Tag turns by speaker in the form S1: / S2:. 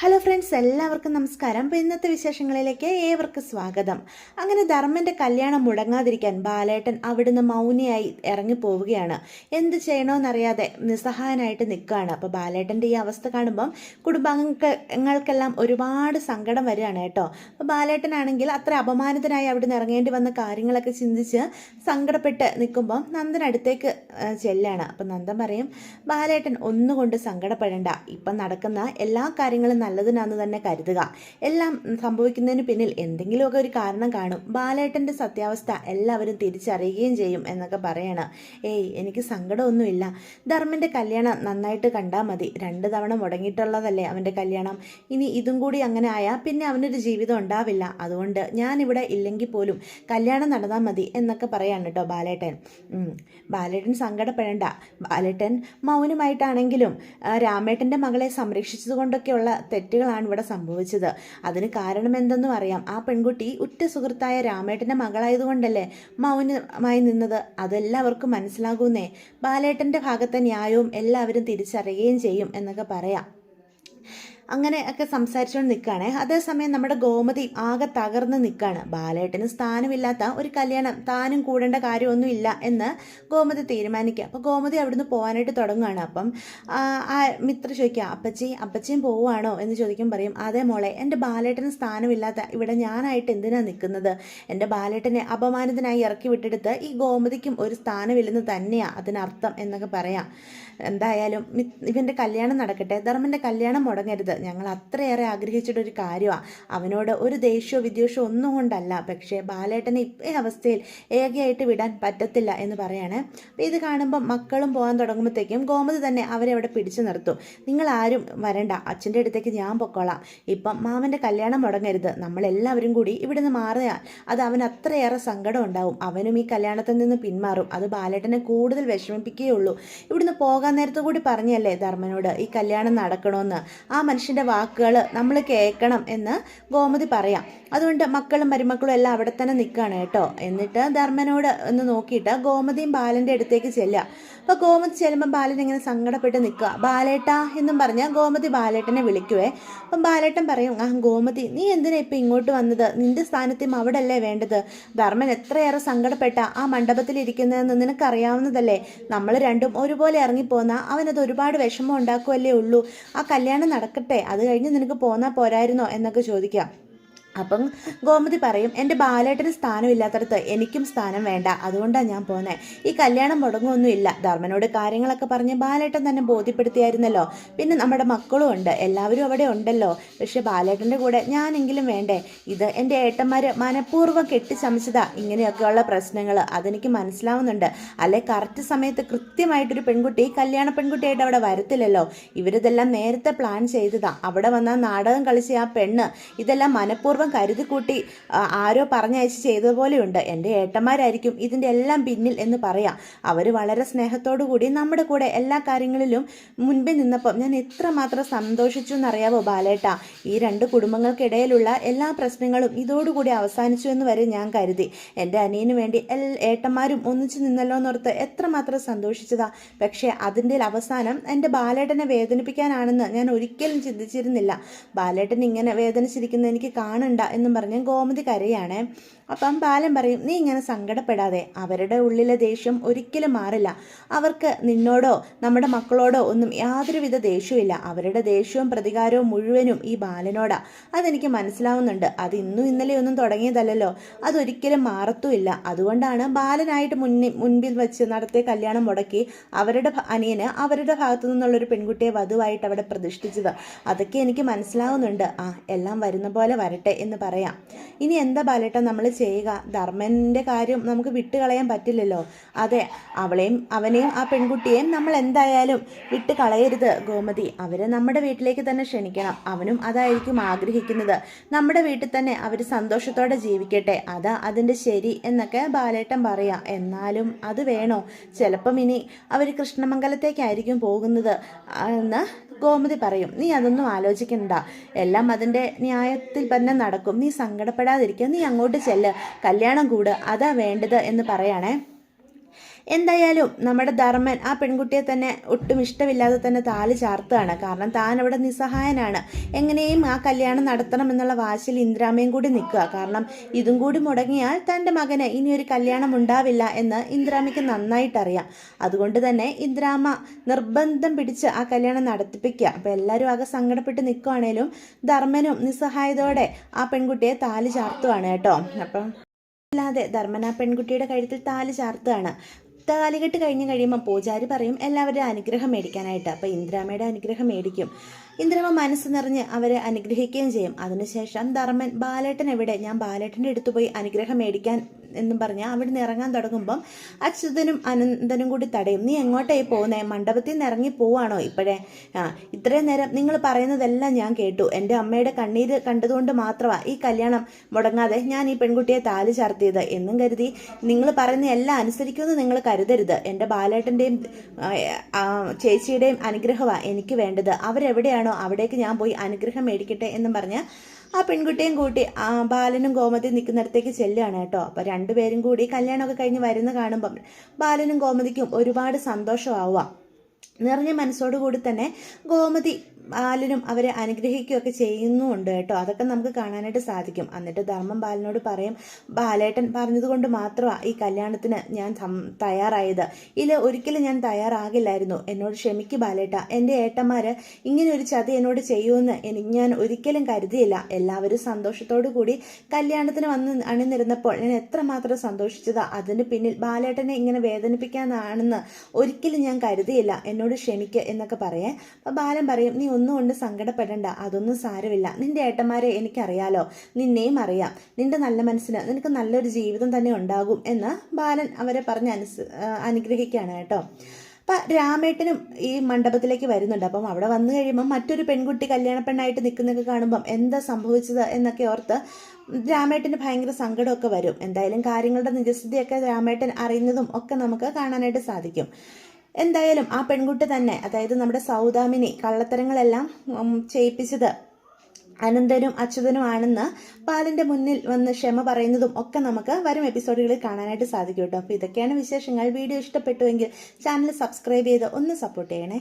S1: Hello friends എല്ലാവർക്കും നമസ്കാരം. അപ്പോൾ ഇന്നത്തെ വിശേഷങ്ങളിലേക്ക് ഏവർക്കും സ്വാഗതം. അങ്ങനെ ധർമ്മന്റെ കല്യാണം മുടങ്ങാതിരിക്കാൻ ബാലേട്ടൻ അവിടുന്ന് മൗനിയായി ഇറങ്ങി പോവുകയാണ് എന്ത് ചെയ്യണമെന്നറിയാതെ നിസ്സഹായനായിട്ട് നിൽക്കുകയാണ്. അപ്പോൾ ബാലേട്ടന്റെ ഈ അവസ്ഥ കാണുമ്പം കുടുംബാംഗങ്ങൾക്കെല്ലാം ഒരുപാട് സങ്കടം വരികയാണ് കേട്ടോ. അപ്പോൾ ബാലേട്ടനാണെങ്കിൽ അത്ര അപമാനിതനായി അവിടുന്ന് ഇറങ്ങേണ്ടി വന്ന കാര്യങ്ങളൊക്കെ ചിന്തിച്ച് സങ്കടപ്പെട്ട് നിൽക്കുമ്പം നന്ദൻ അടുത്തേക്ക് ചെല്ലാണ്. അപ്പോൾ നന്ദൻ പറയും ബാലേട്ടൻ ഒന്നുകൊണ്ട് സങ്കടപ്പെടേണ്ട. ഇപ്പം നടക്കുന്ന എല്ലാ കാര്യങ്ങളും നല്ലതിനാന്ന് തന്നെ കരുതുക. എല്ലാം സംഭവിക്കുന്നതിന് പിന്നിൽ എന്തെങ്കിലുമൊക്കെ ഒരു കാരണം കാണും. ബാലേട്ടന്റെ സത്യാവസ്ഥ എല്ലാവരും തിരിച്ചറിയുകയും ചെയ്യും എന്നൊക്കെ പറയണം. ഏയ് എനിക്ക് സങ്കടമൊന്നുമില്ല. ധർമ്മന്റെ കല്യാണം നന്നായിട്ട് കണ്ടാൽ മതി. രണ്ട് തവണ മുടങ്ങിയിട്ടുള്ളതല്ലേ അവന്റെ കല്യാണം. ഇനി ഇതും കൂടി അങ്ങനെ ആയാൽ പിന്നെ അവനൊരു ജീവിതം ഉണ്ടാവില്ല. അതുകൊണ്ട് ഞാനിവിടെ ഇല്ലെങ്കിൽ പോലും കല്യാണം നടന്നാൽ മതി എന്നൊക്കെ പറയാണ് കേട്ടോ ബാലേട്ടൻ. ബാലേട്ടൻ സങ്കടപ്പെടേണ്ട. ബാലേട്ടൻ മൗനമായിട്ടാണെങ്കിലും രാമേട്ടന്റെ മകളെ സംരക്ഷിച്ചത് കൊണ്ടൊക്കെയുള്ള തെറ്റുകളാണ് ഇവിടെ സംഭവിച്ചത്. അതിന് കാരണം എന്തെന്നും അറിയാം. ആ പെൺകുട്ടി ഉറ്റ സുഹൃത്തായ രാമേട്ടന്റെ മകളായതുകൊണ്ടല്ലേ മൗനമായി നിന്നത്? അതെല്ലാവർക്കും മനസ്സിലാകുന്നേ. ബാലേട്ടന്റെ ഭാഗത്തെ ന്യായവും എല്ലാവരും തിരിച്ചറിയുകയും ചെയ്യും എന്നൊക്കെ പറയാം. അങ്ങനെ ഒക്കെ സംസാരിച്ചുകൊണ്ട് നിൽക്കുകയാണ് അതേസമയം നമ്മുടെ ഗോമതി ആകെ തകർന്ന് നിൽക്കുകയാണ് ബാലേട്ടന് സ്ഥാനമില്ലാത്ത ഒരു കല്യാണം താനും കൂടേണ്ട കാര്യമൊന്നുമില്ല എന്ന് ഗോമതി തീരുമാനിക്കുക അപ്പോൾ ഗോമതി അവിടുന്ന് പോകാനായിട്ട് തുടങ്ങുകയാണ് അപ്പം ആ, ആ മിത്ര ചോദിക്കുക അപ്പച്ചി അപ്പച്ചിയും പോവുകയാണോ എന്ന് ചോദിക്കും പറയും അതേ മോളെ എന്റെ ബാലേട്ടന് സ്ഥാനമില്ലാത്ത ഇവിടെ ഞാനായിട്ട് എന്തിനാണ് നിൽക്കുന്നത് എന്റെ ബാലേട്ടനെ അപമാനത്തിനായി ഇറക്കി വിട്ടെടുത്ത് ഈ ഗോമതിക്കും ഒരു സ്ഥാനമില്ലെന്ന് തന്നെയാണ് അതിനർത്ഥം എന്നൊക്കെ പറയാം. എന്തായാലും ഇവന്റെ കല്യാണം നടക്കട്ടെ. ധർമ്മന്റെ കല്യാണം മുടങ്ങരുത്. ഞങ്ങൾ അത്രയേറെ ആഗ്രഹിച്ചിട്ടൊരു കാര്യമാണ് അവനോട് ഒരു ദേഷ്യമോ വിദ്വേഷമോ ഒന്നും കൊണ്ടല്ല. പക്ഷേ ബാലേട്ടനെ ഇപ്പേ ഈ അവസ്ഥയിൽ ഏകയായിട്ട് വിടാൻ പറ്റത്തില്ല എന്ന് പറയാണ്. അപ്പോൾ ഇത് കാണുമ്പോൾ മക്കളും പോകാൻ തുടങ്ങുമ്പോഴത്തേക്കും ഗോമതി തന്നെ അവരെ അവിടെ പിടിച്ചു നിർത്തും. നിങ്ങൾ ആരും വരണ്ട. അച്ഛന്റെ അടുത്തേക്ക് ഞാൻ പൊക്കോളാം. ഇപ്പം മാമന്റെ കല്യാണം മുടങ്ങരുത്. നമ്മളെല്ലാവരും കൂടി ഇവിടെ നിന്ന് മാറിയാൽ അത് അവൻ അത്രയേറെ സങ്കടം ഉണ്ടാവും. അവനും ഈ കല്യാണത്തിൽ നിന്ന് പിന്മാറും. അത് ബാലേട്ടനെ കൂടുതൽ വിഷമിപ്പിക്കുകയുള്ളൂ ഇവിടുന്ന് പോകാൻ നേരത്ത് കൂടി പറഞ്ഞല്ലേ ധർമ്മനോട് ഈ കല്യാണം നടക്കണമെന്ന് ആ മനുഷ്യന്റെ വാക്കുകൾ നമ്മൾ കേൾക്കണം എന്ന് ഗോമതി പറയാം. അതുകൊണ്ട് മക്കളും മരുമക്കളും എല്ലാം അവിടെ തന്നെ നിൽക്കുകയാണ് കേട്ടോ. എന്നിട്ട് ധർമ്മനോട് ഒന്ന് നോക്കിയിട്ട് ഗോമതിയും ബാലന്റെ അടുത്തേക്ക് ചെല്ലുക. അപ്പോൾ ഗോമതി ചെല്ലുമ്പോൾ ബാലൻ ഇങ്ങനെ സങ്കടപ്പെട്ട് നിൽക്കുക. ബാലേട്ട എന്നും പറഞ്ഞ് ഗോമതി ബാലേട്ടനെ വിളിക്കുവേ. അപ്പം ബാലേട്ടൻ പറയും ആ ഗോമതി നീ എന്തിനാ ഇപ്പം ഇങ്ങോട്ട് വന്നത്? നിന്റെ സ്ഥാനത്തും അവിടെ അല്ലേ വേണ്ടത്? ധർമ്മൻ എത്രയേറെ സങ്കടപ്പെട്ട ആ മണ്ഡപത്തിൽ ഇരിക്കുന്നതെന്ന് നിനക്കറിയാവുന്നതല്ലേ? നമ്മൾ രണ്ടും ഒരുപോലെ ഇറങ്ങിപ്പോന്ന അവനത് ഒരുപാട് വിഷമം ഉണ്ടാക്കുമല്ലേ ഉള്ളൂ. ആ കല്യാണം നടക്കട്ടെ അത് കഴിഞ്ഞ് നിനക്ക് പോന്നാൽ പോരായിരുന്നോ എന്നൊക്കെ ചോദിക്കാം. അപ്പം ഗോമതി പറയും എന്റെ ബാലേട്ടന് സ്ഥാനമില്ലാത്തടത്ത് എനിക്കും സ്ഥാനം വേണ്ട. അതുകൊണ്ടാണ് ഞാൻ പോന്നത് ഈ കല്യാണം മുടങ്ങുമൊന്നുമില്ല ധർമ്മനോട് കാര്യങ്ങളൊക്കെ പറഞ്ഞ് ബാലേട്ടൻ തന്നെ ബോധ്യപ്പെടുത്തിയായിരുന്നല്ലോ. പിന്നെ നമ്മുടെ മക്കളും ഉണ്ട്. എല്ലാവരും അവിടെ ഉണ്ടല്ലോ. പക്ഷെ ബാലേട്ടന്റെ കൂടെ ഞാനെങ്കിലും വേണ്ടേ? ഇത് എന്റെ ഏട്ടന്മാർ മനഃപൂർവം കെട്ടിച്ചമച്ചതാ. ഇങ്ങനെയൊക്കെയുള്ള പ്രശ്നങ്ങൾ അതെനിക്ക് മനസ്സിലാവുന്നുണ്ട്. അല്ലെ കറക്റ്റ് സമയത്ത് കൃത്യമായിട്ടൊരു പെൺകുട്ടി കല്യാണ പെൺകുട്ടിയായിട്ട് അവിടെ വരത്തില്ലല്ലോ. ഇവരിതെല്ലാം നേരത്തെ പ്ലാൻ ചെയ്തതാ. അവിടെ വന്ന നാടകം കളിച്ച ആ പെണ്ണ്. ഇതെല്ലാം മനഃപൂർവം കരുതി കൂട്ടി ആ, ആരോ പറഞ്ഞയച്ച് ചെയ്തതുപോലെയുണ്ട്. എന്റെ ഏട്ടന്മാരായിരിക്കും ഇതിന്റെ എല്ലാം പിന്നിൽ എന്ന് പറയാം. അവർ വളരെ സ്നേഹത്തോടു കൂടി നമ്മുടെ കൂടെ എല്ലാ കാര്യങ്ങളിലും മുൻപിൽ നിന്നപ്പോൾ ഞാൻ എത്രമാത്രം സന്തോഷിച്ചു എന്നറിയാവോ ബാലേട്ട? ഈ രണ്ട് കുടുംബങ്ങൾക്കിടയിലുള്ള എല്ലാ പ്രശ്നങ്ങളും ഇതോടുകൂടി അവസാനിച്ചു എന്ന് വരെ ഞാൻ കരുതി. എന്റെ അനിയന് വേണ്ടി എൽ ഏട്ടന്മാരും ഒന്നിച്ചു നിന്നല്ലോ എന്നോർത്ത് എത്രമാത്രം സന്തോഷിച്ചതാ. പക്ഷേ അതിന്റെ അവസാനം എന്റെ ബാലേട്ടനെ വേദനിപ്പിക്കാനാണെന്ന് ഞാൻ ഒരിക്കലും ചിന്തിച്ചിരുന്നില്ല. ബാലേട്ടൻ ഇങ്ങനെ വേദനിച്ചിരിക്കുന്നത് എനിക്ക് കാണണ്ട എന്നും പറഞ്ഞ് ഗോമതി കരയാണ്. അപ്പം ബാലൻ പറയും നീ ഇങ്ങനെ സങ്കടപ്പെടാതെ അവരുടെ ഉള്ളിലെ ദേഷ്യം ഒരിക്കലും മാറില്ല. അവർക്ക് നിന്നോടോ നമ്മുടെ മക്കളോടോ ഒന്നും യാതൊരുവിധ ദേഷ്യമില്ല അവരുടെ ദേഷ്യവും പ്രതികാരവും മുഴുവനും ഈ ബാലനോടാ. അതെനിക്ക് മനസ്സിലാവുന്നുണ്ട്. അത് ഇന്നും ഇന്നലെ ഒന്നും തുടങ്ങിയതല്ലല്ലോ. അതൊരിക്കലും മാറത്തുമില്ല. അതുകൊണ്ടാണ് ബാലനായിട്ട് മുന്നിൽ മുൻപിൽ വെച്ച് നടത്തിയ കല്യാണം മുടക്കി അവരുടെ അനിയന് അവരുടെ ഭാഗത്തു നിന്നുള്ളൊരു പെൺകുട്ടിയെ വധുവായിട്ട് അവിടെ പ്രതിഷ്ഠിച്ചത്. അതൊക്കെ എനിക്ക് മനസ്സിലാവുന്നുണ്ട്. ആ എല്ലാം വരുന്ന പോലെ വരട്ടെ. എന്ന് പറയാം. ഇനി എന്താ ബാലേട്ട നമ്മൾ ചെയ്യുക? ധർമ്മന്റെ കാര്യം നമുക്ക് വിട്ടുകളയാൻ പറ്റില്ലല്ലോ. അതെ അവളെയും അവനെയും ആ പെൺകുട്ടിയെയും നമ്മൾ എന്തായാലും വിട്ട് കളയരുത് ഗോമതി. അവരെ നമ്മുടെ വീട്ടിലേക്ക് തന്നെ ക്ഷണിക്കണം. അവനും അതായിരിക്കും ആഗ്രഹിക്കുന്നത്. നമ്മുടെ വീട്ടിൽ തന്നെ അവർ സന്തോഷത്തോടെ ജീവിക്കട്ടെ. അതാ അതിന്റെ ശരി എന്നൊക്കെ ബാലേട്ടൻ പറയാം. എന്നാലും അത് വേണോ? ചിലപ്പം ഇനി അവർ കൃഷ്ണമംഗലത്തേക്കായിരിക്കും പോകുന്നത്. എന്ന് ഗോമതി പറയും നീ അതൊന്നും ആലോചിക്കണ്ട. എല്ലാം അതിന്റെ ന്യായത്തിൽ തന്നെ നടക്കും. നീ സങ്കടപ്പെടാതിരിക്കുക. നീ അങ്ങോട്ട് ചെല്ല്. കല്യാണം കൂട്. അതാ വേണ്ടത് എന്ന് പറയണേ. എന്തായാലും നമ്മുടെ ധർമ്മൻ ആ പെൺകുട്ടിയെ തന്നെ ഒട്ടും ഇഷ്ടമില്ലാതെ തന്നെ താൽ ചാർത്തുകയാണ് കാരണം താൻ അവിടെ നിസ്സഹായനാണ്. എങ്ങനെയും ആ കല്യാണം നടത്തണം എന്നുള്ള വാശിൽ ഇന്ദ്രാമയും കൂടി നിൽക്കുക. കാരണം ഇതും കൂടി മുടങ്ങിയാൽ തന്റെ മകന് ഇനി ഒരു കല്യാണം ഉണ്ടാവില്ല എന്ന് ഇന്ദ്രാമയ്ക്ക് നന്നായിട്ടറിയാം. അതുകൊണ്ട് തന്നെ ഇന്ദ്രാമ നിർബന്ധം പിടിച്ച് ആ കല്യാണം നടത്തിപ്പിക്കുക. അപ്പോൾ എല്ലാവരും ആകെ സങ്കടപ്പെട്ട് നിൽക്കുവാണേലും ധർമ്മനും നിസ്സഹായതോടെ ആ പെൺകുട്ടിയെ താൽ ചാർത്തുവാണ് കേട്ടോ. അപ്പം അല്ലാതെ ധർമ്മൻ ആ പെൺകുട്ടിയുടെ കഴുത്തിൽ താൽ ചാർത്തുകയാണ്. താലികെട്ട് കഴിഞ്ഞ് കഴിയുമ്പോൾ പൂജാരി പറയും എല്ലാവരുടെയും അനുഗ്രഹം മേടിക്കാനായിട്ട്. അപ്പോൾ ഇന്ദ്രാമയുടെ അനുഗ്രഹം മേടിക്കും. ഇന്ദ്രാമ മനസ്സ് നിറഞ്ഞ് അവരെ അനുഗ്രഹിക്കുകയും ചെയ്യും. അതിനുശേഷം ധർമ്മൻ ബാലേട്ടൻ എവിടെ? ഞാൻ ബാലേട്ടന്റെ അടുത്ത് പോയി അനുഗ്രഹം മേടിക്കാൻ എന്നും പറഞ്ഞ് അവിടെ നിന്ന് ഇറങ്ങാൻ തുടങ്ങുമ്പം അച്യുതനും അനന്തനും കൂടി തടയും. നീ എങ്ങോട്ടായി പോകുന്നേ? മണ്ഡപത്തിൽ നിന്ന് ഇറങ്ങി പോവാണോ ഇപ്പോഴേ? ആ ഇത്രയും നേരം നിങ്ങൾ പറയുന്നതെല്ലാം ഞാൻ കേട്ടു. എന്റെ അമ്മയുടെ കണ്ണീര് കണ്ടതുകൊണ്ട് മാത്രമാണ് ഈ കല്യാണം മുടങ്ങാതെ ഞാൻ ഈ പെൺകുട്ടിയെ താലി ചാർത്തിയത്. എന്നും കരുതി നിങ്ങൾ പറയുന്ന എല്ലാം അനുസരിക്കുമെന്ന് നിങ്ങൾ കരുതരുത്. എന്റെ ബാലേട്ടന്റെയും ചേച്ചിയുടെയും അനുഗ്രഹമാണ് എനിക്ക് വേണ്ടത്. അവരെവിടെയാണോ അവിടേക്ക് ഞാൻ പോയി അനുഗ്രഹം മേടിക്കട്ടെ എന്നും പറഞ്ഞ് ആ പെൺകുട്ടിയും കൂട്ടി ബാലനും ഗോമതി നിൽക്കുന്നിടത്തേക്ക് ചെല്ലുകയാണ് കേട്ടോ. അപ്പോൾ രണ്ടുപേരും കൂടി കല്യാണമൊക്കെ കഴിഞ്ഞ് വരുന്ന കാണുമ്പം ബാലനും ഗോമതിക്കും ഒരുപാട് സന്തോഷമാവുക. നിറഞ്ഞ മനസ്സോടുകൂടി തന്നെ ഗോമതി ബാലനും അവരെ അനുഗ്രഹിക്കുകയൊക്കെ ചെയ്യുന്നുമുണ്ട് കേട്ടോ. അതൊക്കെ നമുക്ക് കാണാനായിട്ട് സാധിക്കും. എന്നിട്ട് ധർമ്മം ബാലനോട് പറയും ബാലേട്ടൻ പറഞ്ഞതുകൊണ്ട് മാത്രമാണ് ഈ കല്യാണത്തിന് ഞാൻ തയ്യാറായത്. ഇല്ല ഒരിക്കലും ഞാൻ തയ്യാറാകില്ലായിരുന്നു. എന്നോട് ക്ഷമിക്ക് ബാലേട്ട. എന്റെ ഏട്ടന്മാർ ഇങ്ങനെ ഒരു ചതി എന്നോട് ചെയ്യുമെന്ന് എനിക്ക് ഞാൻ ഒരിക്കലും കരുതിയില്ല. എല്ലാവരും സന്തോഷത്തോടു കൂടി കല്യാണത്തിന് വന്ന് അണിനിരുന്നപ്പോൾ ഞാൻ എത്രമാത്രം സന്തോഷിച്ചതാ. അതിന് പിന്നിൽ ബാലേട്ടനെ ഇങ്ങനെ വേദനിപ്പിക്കാനാണെന്ന് ഒരിക്കലും ഞാൻ കരുതിയില്ല. എന്നോട് ക്ഷമിക്ക് എന്നൊക്കെ പറയേ. അപ്പം ബാലൻ പറയും നീ ഒന്നും കൊണ്ട് സങ്കടപ്പെടണ്ട. അതൊന്നും സാരമില്ല. നിന്റെ ഏട്ടന്മാരെ എനിക്കറിയാലോ. നിന്നെയും അറിയാം. നിന്റെ നല്ല മനസ്സിന് നിനക്ക് നല്ലൊരു ജീവിതം തന്നെ ഉണ്ടാകും എന്ന് ബാലൻ അവരെ പറഞ്ഞ് അനുസ് അനുഗ്രഹിക്കുകയാണ് കേട്ടോ. അപ്പം രാമേട്ടനും ഈ മണ്ഡപത്തിലേക്ക് വരുന്നുണ്ട്. അപ്പം അവിടെ വന്നു കഴിയുമ്പം മറ്റൊരു പെൺകുട്ടി കല്യാണ പെണ്ണായിട്ട് നിൽക്കുന്നതൊക്കെ കാണുമ്പം എന്താ സംഭവിച്ചത് എന്നൊക്കെ ഓർത്ത് രാമേട്ടന് ഭയങ്കര സങ്കടമൊക്കെ വരും. എന്തായാലും കാര്യങ്ങളുടെ നിജസ്ഥിതിയൊക്കെ രാമേട്ടൻ അറിയുന്നതും ഒക്കെ നമുക്ക് കാണാനായിട്ട് സാധിക്കും. എന്തായാലും ആ പെൺകുട്ടി തന്നെ അതായത് നമ്മുടെ സൗദാമിനി കള്ളത്തരങ്ങളെല്ലാം ചെയ്യിപ്പിച്ചത് അനന്തനും അച്യുതനുമാണെന്ന് പാലിന്റെ മുന്നിൽ വന്ന് ക്ഷമ പറയുന്നതും ഒക്കെ നമുക്ക് വരും എപ്പിസോഡുകളിൽ കാണാനായിട്ട് സാധിക്കും കേട്ടോ. അപ്പോൾ ഇതൊക്കെയാണ് വിശേഷങ്ങൾ. വീഡിയോ ഇഷ്ടപ്പെട്ടുവെങ്കിൽ ചാനൽ സബ്സ്ക്രൈബ് ചെയ്ത് ഒന്ന് സപ്പോർട്ട് ചെയ്യണേ.